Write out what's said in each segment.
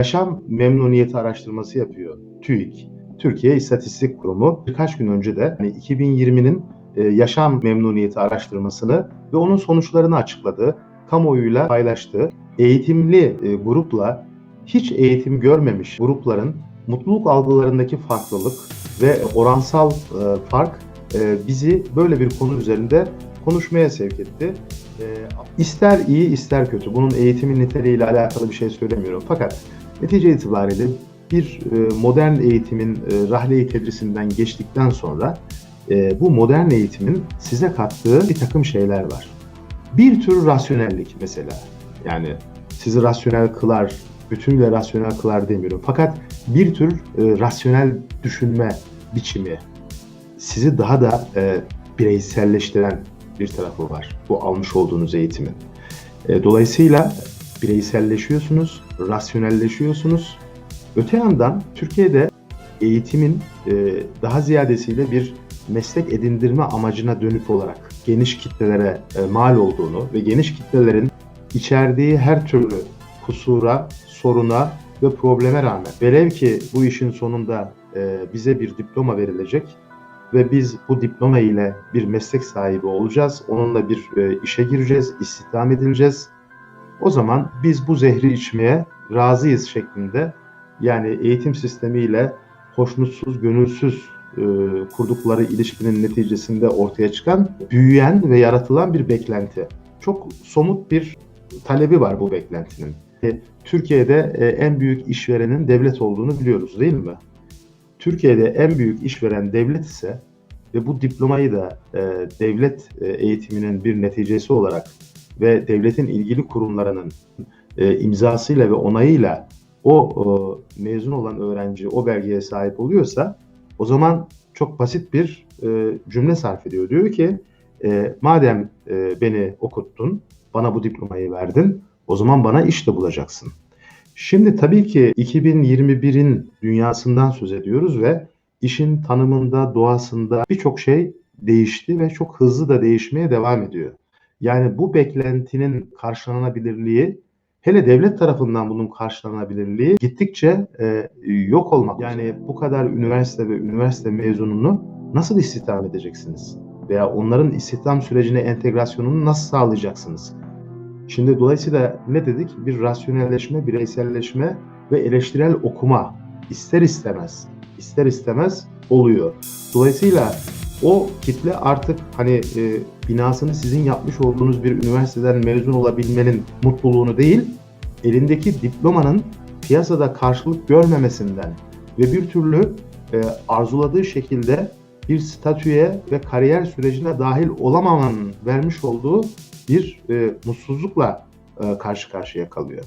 yaşam memnuniyeti araştırması yapıyor TÜİK. Türkiye İstatistik Kurumu birkaç gün önce de hani 2020'nin e, yaşam memnuniyeti araştırmasını ve onun sonuçlarını açıkladı. Kamuoyuyla paylaştı. Eğitimli e, grupla hiç eğitim görmemiş grupların mutluluk algılarındaki farklılık ve oransal e, fark bizi böyle bir konu üzerinde konuşmaya sevk etti. İster iyi ister kötü. Bunun eğitimin niteliğiyle alakalı bir şey söylemiyorum. Fakat netice itibariyle bir e, modern eğitimin e, rahle-i tedrisinden geçtikten sonra e, bu modern eğitimin size kattığı bir takım şeyler var. Bir tür rasyonellik mesela. Yani sizi rasyonel kılar, bütünle rasyonel kılar demiyorum. Fakat bir tür rasyonel düşünme biçimi sizi daha da bireyselleştiren bir tarafı var. Bu almış olduğunuz eğitimin. Dolayısıyla bireyselleşiyorsunuz, rasyonelleşiyorsunuz. Öte yandan Türkiye'de eğitimin e, daha ziyadesiyle bir meslek edindirme amacına dönük olarak geniş kitlelere e, mal olduğunu ve geniş kitlelerin içerdiği her türlü kusura, soruna ve probleme rağmen velev ki bu işin sonunda e, bize bir diploma verilecek ve biz bu diploma ile bir meslek sahibi olacağız. Onunla bir işe gireceğiz, istihdam edileceğiz. O zaman biz bu zehri içmeye razıyız şeklinde yani eğitim sistemiyle hoşnutsuz, gönülsüz e, kurdukları ilişkinin neticesinde ortaya çıkan, büyüyen ve yaratılan bir beklenti. Çok somut bir talebi var bu beklentinin. E, Türkiye'de e, en büyük işverenin devlet olduğunu biliyoruz değil mi? Türkiye'de en büyük işveren devlet ise ve bu diplomayı da e, devlet e, eğitiminin bir neticesi olarak ve devletin ilgili kurumlarının e, imzasıyla ve onayıyla o, o mezun olan öğrenci o belgeye sahip oluyorsa o zaman çok basit bir e, cümle sarf ediyor. Diyor ki e, madem e, beni okuttun, bana bu diplomayı verdin, o zaman bana iş de bulacaksın. Şimdi tabii ki 2021'in dünyasından söz ediyoruz ve işin tanımında, doğasında birçok şey değişti ve çok hızlı da değişmeye devam ediyor. Yani bu beklentinin karşılanabilirliği, hele devlet tarafından bunun karşılanabilirliği gittikçe e, yok olmak. Yani bu kadar üniversite ve üniversite mezununu nasıl istihdam edeceksiniz? Veya onların istihdam sürecine entegrasyonunu nasıl sağlayacaksınız? Şimdi dolayısıyla ne dedik? Bir rasyonelleşme, bireyselleşme ve eleştirel okuma ister istemez, ister istemez oluyor. Dolayısıyla o kitle artık hani e, binasını sizin yapmış olduğunuz bir üniversiteden mezun olabilmenin mutluluğunu değil, elindeki diplomanın piyasada karşılık görmemesinden ve bir türlü e, arzuladığı şekilde bir statüye ve kariyer sürecine dahil olamamanın vermiş olduğu bir e, mutsuzlukla e, karşı karşıya kalıyor.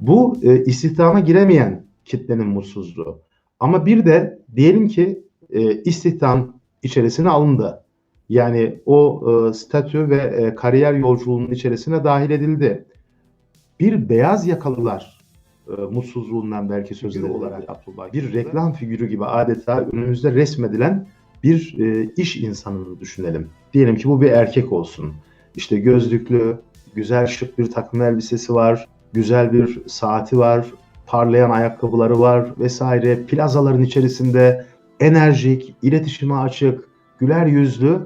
Bu e, istihdama giremeyen kitlenin mutsuzluğu. Ama bir de diyelim ki e, istihdam içerisine alındı. Yani o e, statü ve e, kariyer yolculuğunun içerisine dahil edildi. Bir beyaz yakalılar e, mutsuzluğundan belki söz olarak Abdullah bir reklam figürü gibi adeta önümüzde resmedilen bir e, iş insanını düşünelim. Diyelim ki bu bir erkek olsun. İşte gözlüklü, güzel şık bir takım elbisesi var, güzel bir saati var, parlayan ayakkabıları var vesaire. Plazaların içerisinde enerjik, iletişime açık, güler yüzlü.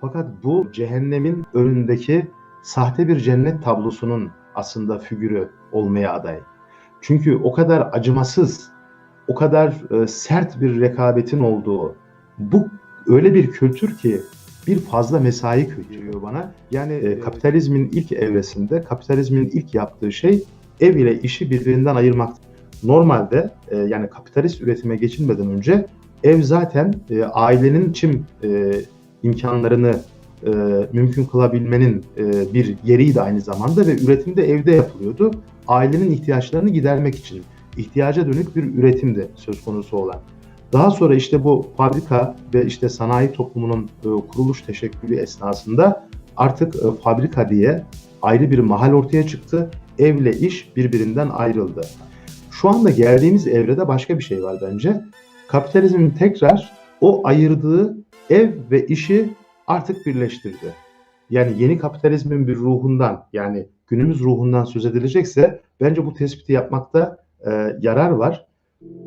Fakat bu cehennemin önündeki sahte bir cennet tablosunun aslında figürü olmaya aday. Çünkü o kadar acımasız, o kadar e, sert bir rekabetin olduğu, bu öyle bir kültür ki bir fazla mesai kültürü bana. Yani e, kapitalizmin ilk evresinde kapitalizmin ilk yaptığı şey ev ile işi birbirinden ayırmak. Normalde e, yani kapitalist üretime geçilmeden önce ev zaten e, ailenin çim e, imkanlarını e, mümkün kılabilmenin e, bir yeriydi aynı zamanda ve üretim de evde yapılıyordu. Ailenin ihtiyaçlarını gidermek için ihtiyaca dönük bir üretimdi söz konusu olan. Daha sonra işte bu fabrika ve işte sanayi toplumunun e, kuruluş teşekkülü esnasında artık e, fabrika diye ayrı bir mahal ortaya çıktı. Evle iş birbirinden ayrıldı. Şu anda geldiğimiz evrede başka bir şey var bence. Kapitalizmin tekrar o ayırdığı ev ve işi artık birleştirdi. Yani yeni kapitalizmin bir ruhundan yani günümüz ruhundan söz edilecekse bence bu tespiti yapmakta e, yarar var.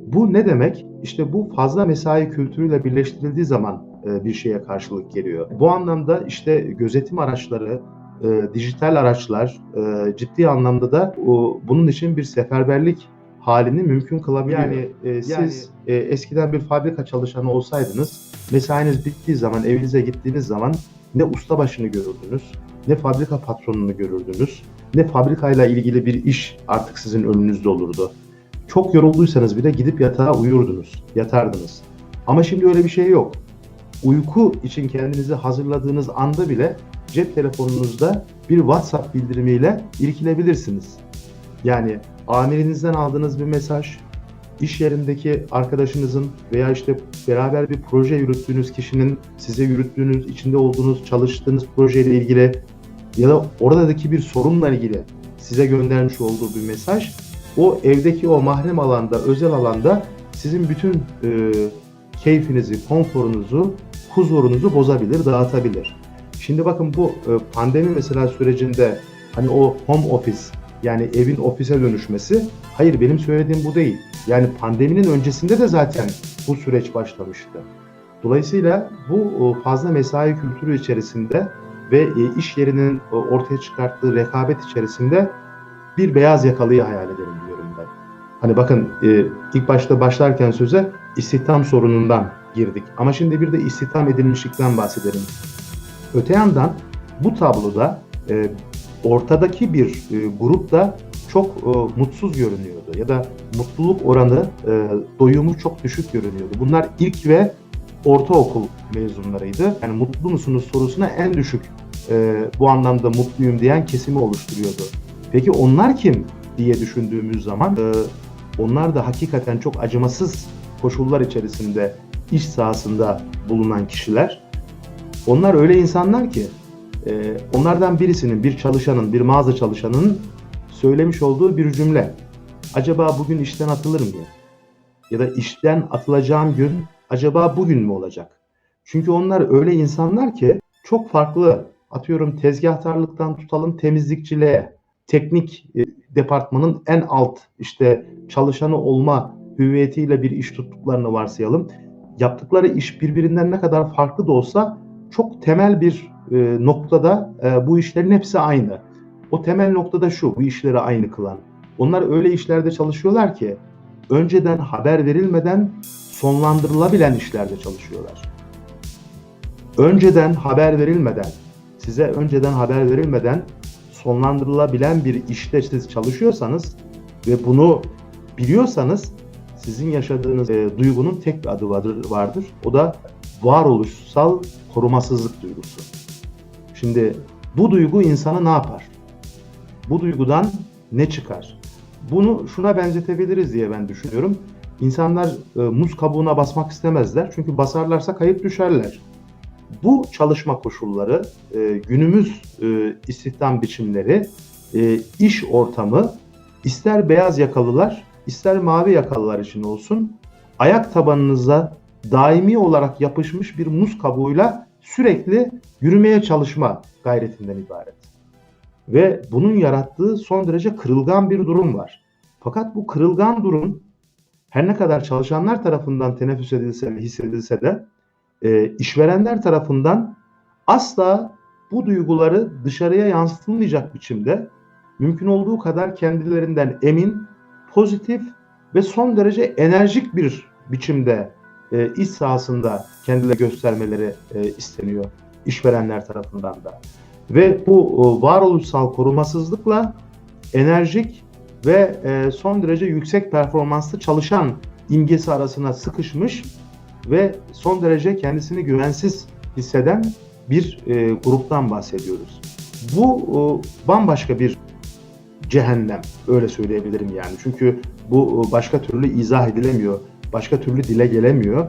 Bu ne demek? İşte bu fazla mesai kültürüyle birleştirildiği zaman e, bir şeye karşılık geliyor. Bu anlamda işte gözetim araçları, e, dijital araçlar e, ciddi anlamda da o, bunun için bir seferberlik halini mümkün kılabiliyor. Yani e, siz e, eskiden bir fabrika çalışanı olsaydınız, mesainiz bittiği zaman, evinize gittiğiniz zaman ne ustabaşını görürdünüz, ne fabrika patronunu görürdünüz, ne fabrikayla ilgili bir iş artık sizin önünüzde olurdu. Çok yorulduysanız bile gidip yatağa uyurdunuz, yatardınız. Ama şimdi öyle bir şey yok. Uyku için kendinizi hazırladığınız anda bile cep telefonunuzda bir WhatsApp bildirimiyle irkilebilirsiniz. Yani amirinizden aldığınız bir mesaj, iş yerindeki arkadaşınızın veya işte beraber bir proje yürüttüğünüz kişinin size yürüttüğünüz, içinde olduğunuz, çalıştığınız projeyle ilgili ya da oradaki bir sorunla ilgili size göndermiş olduğu bir mesaj o evdeki o mahrem alanda, özel alanda sizin bütün e, keyfinizi, konforunuzu, huzurunuzu bozabilir, dağıtabilir. Şimdi bakın bu e, pandemi mesela sürecinde hani o home office yani evin ofise dönüşmesi hayır benim söylediğim bu değil. Yani pandeminin öncesinde de zaten bu süreç başlamıştı. Dolayısıyla bu fazla mesai kültürü içerisinde ve e, iş yerinin ortaya çıkarttığı rekabet içerisinde bir beyaz yakalıyı hayal edelim diyorum ben. Hani bakın e, ilk başta başlarken söze istihdam sorunundan girdik. Ama şimdi bir de istihdam edilmişlikten bahsedelim. Öte yandan bu tabloda e, ortadaki bir e, grup da çok e, mutsuz görünüyordu ya da mutluluk oranı, e, doyumu çok düşük görünüyordu. Bunlar ilk ve ortaokul mezunlarıydı. Yani mutlu musunuz sorusuna en düşük e, bu anlamda mutluyum diyen kesimi oluşturuyordu. Peki onlar kim diye düşündüğümüz zaman e, onlar da hakikaten çok acımasız koşullar içerisinde iş sahasında bulunan kişiler. Onlar öyle insanlar ki e, onlardan birisinin, bir çalışanın, bir mağaza çalışanının söylemiş olduğu bir cümle. Acaba bugün işten atılır mı? Ya da işten atılacağım gün acaba bugün mü olacak? Çünkü onlar öyle insanlar ki çok farklı atıyorum tezgahtarlıktan tutalım temizlikçiliğe, teknik e, departmanın en alt işte çalışanı olma hüviyetiyle bir iş tuttuklarını varsayalım. Yaptıkları iş birbirinden ne kadar farklı da olsa çok temel bir e, noktada e, bu işlerin hepsi aynı. O temel noktada şu, bu işleri aynı kılan. Onlar öyle işlerde çalışıyorlar ki önceden haber verilmeden sonlandırılabilen işlerde çalışıyorlar. Önceden haber verilmeden, size önceden haber verilmeden sonlandırılabilen bir işte siz çalışıyorsanız ve bunu biliyorsanız sizin yaşadığınız e, duygunun tek bir adı vardır, vardır. O da varoluşsal korumasızlık duygusu. Şimdi bu duygu insanı ne yapar? Bu duygudan ne çıkar? Bunu şuna benzetebiliriz diye ben düşünüyorum. İnsanlar e, muz kabuğuna basmak istemezler çünkü basarlarsa kayıp düşerler. Bu çalışma koşulları, e, günümüz e, istihdam biçimleri, e, iş ortamı ister beyaz yakalılar, ister mavi yakalılar için olsun ayak tabanınıza daimi olarak yapışmış bir muz kabuğuyla sürekli yürümeye çalışma gayretinden ibaret. Ve bunun yarattığı son derece kırılgan bir durum var. Fakat bu kırılgan durum her ne kadar çalışanlar tarafından teneffüs edilse ve hissedilse de e, işverenler tarafından asla bu duyguları dışarıya yansıtılmayacak biçimde mümkün olduğu kadar kendilerinden emin, pozitif ve son derece enerjik bir biçimde e, iş sahasında kendileri göstermeleri e, isteniyor işverenler tarafından da. Ve bu e, varoluşsal korumasızlıkla enerjik ve e, son derece yüksek performanslı çalışan imgesi arasına sıkışmış ve son derece kendisini güvensiz hisseden bir e, gruptan bahsediyoruz. Bu e, bambaşka bir cehennem öyle söyleyebilirim yani. Çünkü bu e, başka türlü izah edilemiyor, başka türlü dile gelemiyor.